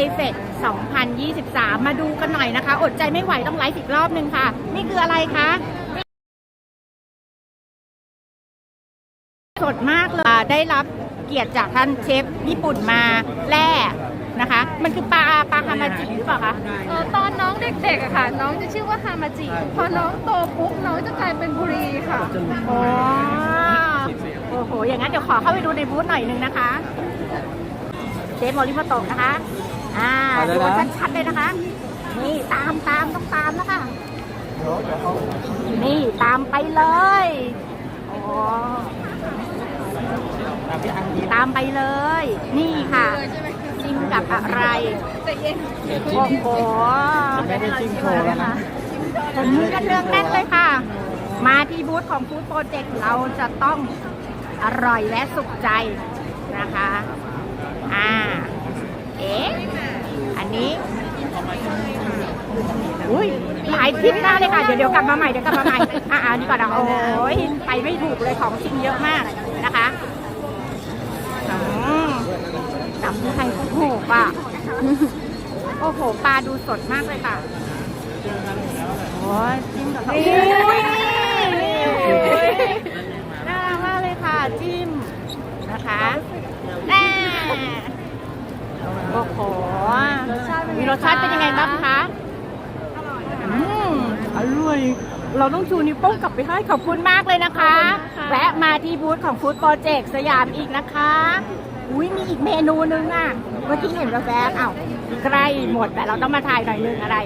ยเฟก2023 มาดูกันหน่อยนะคะ อดใจไม่ไหวต้องไลฟ์อีกรอบนึงค่ะ นี่คืออะไรคะ สดมากเลยอ่าได้รับเกียรติจากท่านเชฟญี่ปุ่นมาแร่นะคะ มันคือปลาปลาฮามาจิหรือเปล่าคะ เออตอนน้องเด็กๆอะค่ะ น้องจะชื่อว่าฮามาจิ พอน้องโตปุ๊บน้องจะกลายเป็นบุรีค่ะ อ๋อ โอ้โห อย่างนั้นเดี๋ยวขอเข้าไปดูในบูธหน่อยนึงนะคะ เชฟโมริโมโตะนะคะ อ่าไปเลยดูนะ ชัดๆเลยนะคะ นี่ตามตามต้องตามนะคะนี่ตามไปเลยอ๋อตามไปเลย นี่ค่ะจิ้มกับอะไรแต่เย็นโอ้โหไม่ได้จิ้มโชว์แล้วนะ ผมนี้กันเรื่องแน่นเลยค่ะ มาที่บูธของฟู้ดโปรเจกต์เราจะต้องอร่อยและสุขใจนะคะ ยหลายทริปหน้าเลยค่ะ เดี๋ยวเดี๋ยวกลับมาใหม่เดี๋ยวกลับมาใหม่ อ่าอันนี้ก่อนนะโอ้ยไปไม่ถูกเลยของชิมเยอะมากนะคะอืมจำไทยโอ้โหป่ะโอ้โหปลาดูสดมากเลยค่ะ โอ้ยจิ้มกับเขาอุ้ยน่ารักมากเลยค่ะจิ้มนะคะแน่โอ้โห มีรสชาติเป็นยังไงบ้างคะอืมอร่อย เราต้องชูนิ้วโป้งกลับไปให้ขอบคุณมากเลยนะคะ แวะมาที่บูธของฟู้ดโปรเจกต์สยามอีกนะคะ อุ้ยมีอีกเมนูนึงอะ เมื่อกี้เห็นกาแฟบๆอ้าวใกล้หมดแต่เราต้องมาถ่ายหน่อยนึงอะไร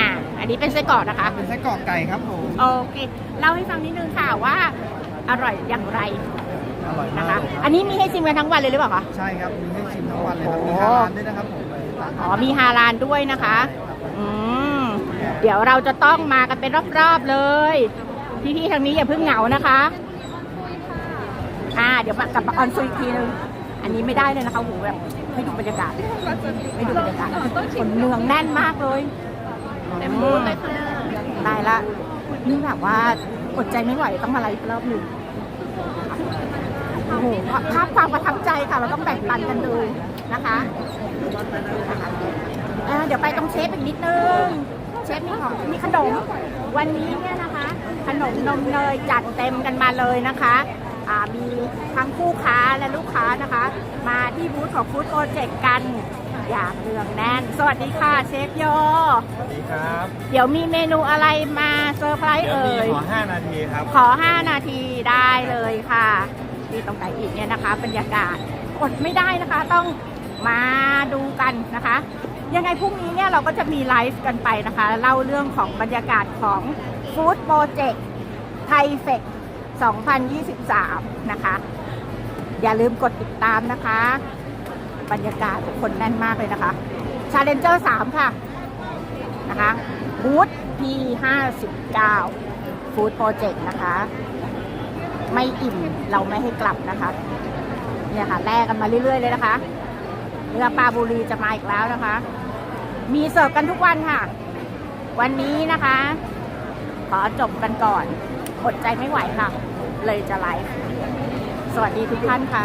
อะ อันนี้เป็นไส้กรอกนะคะ เป็นไส้กรอกไก่ครับผม โอเค เล่าให้ฟังนิดนึงค่ะว่าอร่อยอย่างไรอร่อยนะมากคะ อันนี้มีให้ชิมกันทั้งวันเลยหรือเปล่าคะ ใช่ครับ มีให้ชิมทั้งวันเลยครับโอ้มีโหฮาลาลด้วยนะครับผมอ๋อ มีฮาลานด้วยนะคะอืม เดี๋ยวเราจะต้องมากันเป็นรอบๆเลย พี่ๆทางนี้อย่าเพิ่งเหงานะคะอ่าเดี๋ยวมากลับมาออนซูอีกทีนึงอันนี้ไม่ได้เลยนะคะโหแบบให้ดูบรรยากาศให้ดูบรรยากาศคนเนืองแน่นมากเลยเต็มบูธเลยค่ะได้ละนี่แบบว่าอดใจไม่ไหวต้องมาไลฟ์รอบหนึ่งโอ้โหภาพความประทับใจค่ะ เราต้องแบ่งปันกันดูนะคะอ่าเดี๋ยวไปตรงเชฟอีกนิดนึง เชฟมีของมีขนม วันนี้เนี่ยนะคะ ขนมนมเนยจัดเต็มกันมาเลยนะคะอ่ามีทั้งผู้ค้าและลูกค้านะคะ มาที่บูธของฟู้ดโปรเจกต์กันอย่างเนืองแน่น สวัสดีค่ะเชฟโย สวัสดีครับ เดี๋ยวมีเมนูอะไรมาเซอร์ไพรส์เดี๋ยวเอ่มียขอ 5 นาทีครับ ขอ 5 นาทีได้เลยค่ะที่ตรงไหนอีกเนี่ยนะคะ บรรยากาศอดไม่ได้นะคะต้องมาดู กันนะคะ ยังไงพรุ่งนี้เนี่ยเราก็จะมีไลฟ์กันไปนะคะเล่าเรื่องของบรรยากาศของฟู้ดโปรเจกต์ไทยเฟก2023 นะคะ อย่าลืมกดติดตามนะคะ บรรยากาศคนแน่นมากเลยนะคะ Challenger 3 ค่ะ นะคะบูธ P59 ฟู้ดโปรเจกต์นะคะ ไม่อิ่มเราไม่ให้กลับนะคะ เนี่ยค่ะ แลกกันมาเรื่อยๆเลยนะคะ เรือปลาบุรีจะมาอีกแล้วนะคะ มีเสิร์ฟกันทุกวันค่ะ วันนี้นะคะ ขอจบกันก่อน อดใจไม่ไหวค่ะ เลยจะไลฟ์สวัสดีทุกท่านค่ะ